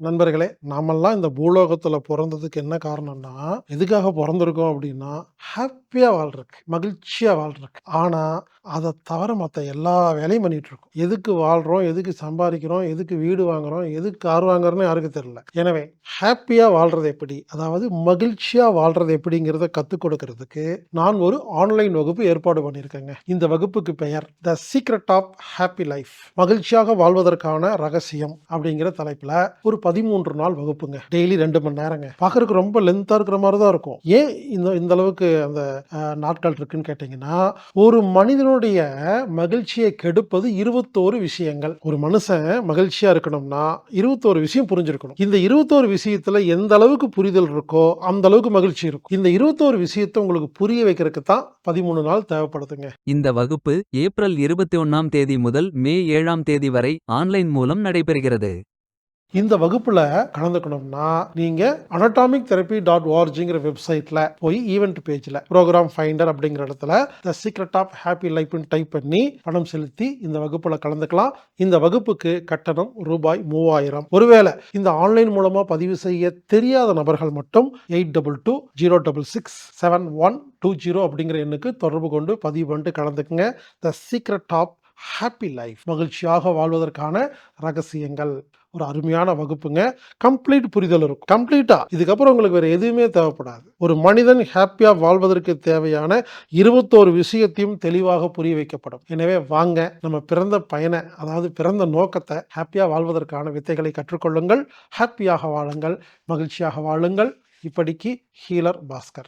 நண்பர்களே நாமெல்லாம் இந்த பூலோகத்துல பிறந்ததுக்கு என்ன காரணம்னா எதுக்காக பிறந்திருக்கோம் அப்படின்னா ஹாப்பியா வாழ்றதுக்கு மகிழ்ச்சியா வாழ்றதுக்கு. ஆனா அதை தவிர மற்ற எல்லா வேலையும் பண்ணிட்டு இருக்கோம் எதுக்கு வாழ்றோம் எதுக்கு சம்பாதிக்கிறோம் எதுக்கு வீடு வாங்குறோம் எதுக்கு கார் வாங்குறோம்னு யாருக்கு தெரியல. எனவே ஹாப்பியா வாழ்றது எப்படி அதாவது மகிழ்ச்சியா வாழ்றது எப்படிங்கிறத கற்றுக் கொடுக்கறதுக்கு நான் ஒரு ஆன்லைன் வகுப்பு ஏற்பாடு பண்ணியிருக்கேங்க. இந்த வகுப்புக்கு பெயர் the secret of happy life மகிழ்ச்சியாக வாழ்வதற்கான ரகசியம் அப்படிங்கிற தலைப்புல ஒரு பதிமூன்று நாள் வகுப்புங்க. டெய்லி ரெண்டு மணி நேரங்க. பார்க்கறதுக்கு ரொம்ப லென்த்தாக இருக்கிற மாதிரி தான் இருக்கும். ஏன் இந்த இந்த அளவுக்கு அந்த நாட்கள் இருக்குன்னு கேட்டிங்கன்னா ஒரு மனிதனுடைய மகிழ்ச்சியை கெடுப்பது இருபத்தோரு விஷயங்கள். ஒரு மனுஷன் மகிழ்ச்சியாக இருக்கணும்னா இருபத்தோரு விஷயம் புரிஞ்சிருக்கணும். இந்த இருபத்தோரு விஷயத்தில் எந்த அளவுக்கு புரிதல் இருக்கோ அந்த அளவுக்கு மகிழ்ச்சி இருக்கும். இந்த இருபத்தோரு விஷயத்தை உங்களுக்கு புரிய வைக்கிறதுக்கு தான் பதிமூணு நாள் தேவைப்படுதுங்க. இந்த வகுப்பு ஏப்ரல் இருபத்தி ஒன்னாம் தேதி முதல் மே ஏழாம் தேதி வரை ஆன்லைன் மூலம் நடைபெறுகிறது. இந்த வகுப்புல கலந்துக்கணும்னா நீங்க அனட்டாமிக் தெரப்பி டாட் ஓஆர்ஜிங்கிற வெப்சைட்ல போய் ஈவெண்ட் பேஜ்ல ப்ரோக்ராம் ஃபைண்டர் அப்படிங்கிற இடத்துல த சீக்ரெட் ஆஃப் ஹாப்பி லைஃப்னு டைப் பண்ணி பணம் செலுத்தி இந்த வகுப்புல கலந்துக்கலாம். இந்த வகுப்புக்கு கட்டணம் ரூபாய் மூவாயிரம். ஒருவேளை இந்த ஆன்லைன் மூலமா பதிவு செய்ய தெரியாத நபர்கள் மட்டும் eight double two zero double six seven one two zero அப்படிங்கிற எண்ணுக்கு தொடர்பு கொண்டு பதிவு பண்ணிட்டு கலந்துக்குங்க. The secret of happy life மகிழ்ச்சியாக வாழ்வதற்கான ரகசியங்கள். ஒரு அருமையான வகுப்புங்க. கம்ப்ளீட் புரிதல் இருக்கும். கம்ப்ளீட்டா? இதுக்கப்புறம் உங்களுக்கு வேற எதுவுமே தேவைப்படாது. ஒரு மனிதன் ஹாப்பியா வாழ்வதற்கு தேவையான இருபத்தோரு விஷயத்தையும் தெளிவாக புரிய வைக்கப்படும். எனவே வாங்க நம்ம பிறந்த பயனை அதாவது பிறந்த நோக்கத்தை ஹாப்பியா வாழ்வதற்கான வித்தைகளை கற்றுக்கொள்ளுங்கள். ஹாப்பியாக வாழுங்கள். மகிழ்ச்சியாக வாழுங்கள். இப்படிக்கு ஹீலர் பாஸ்கர்.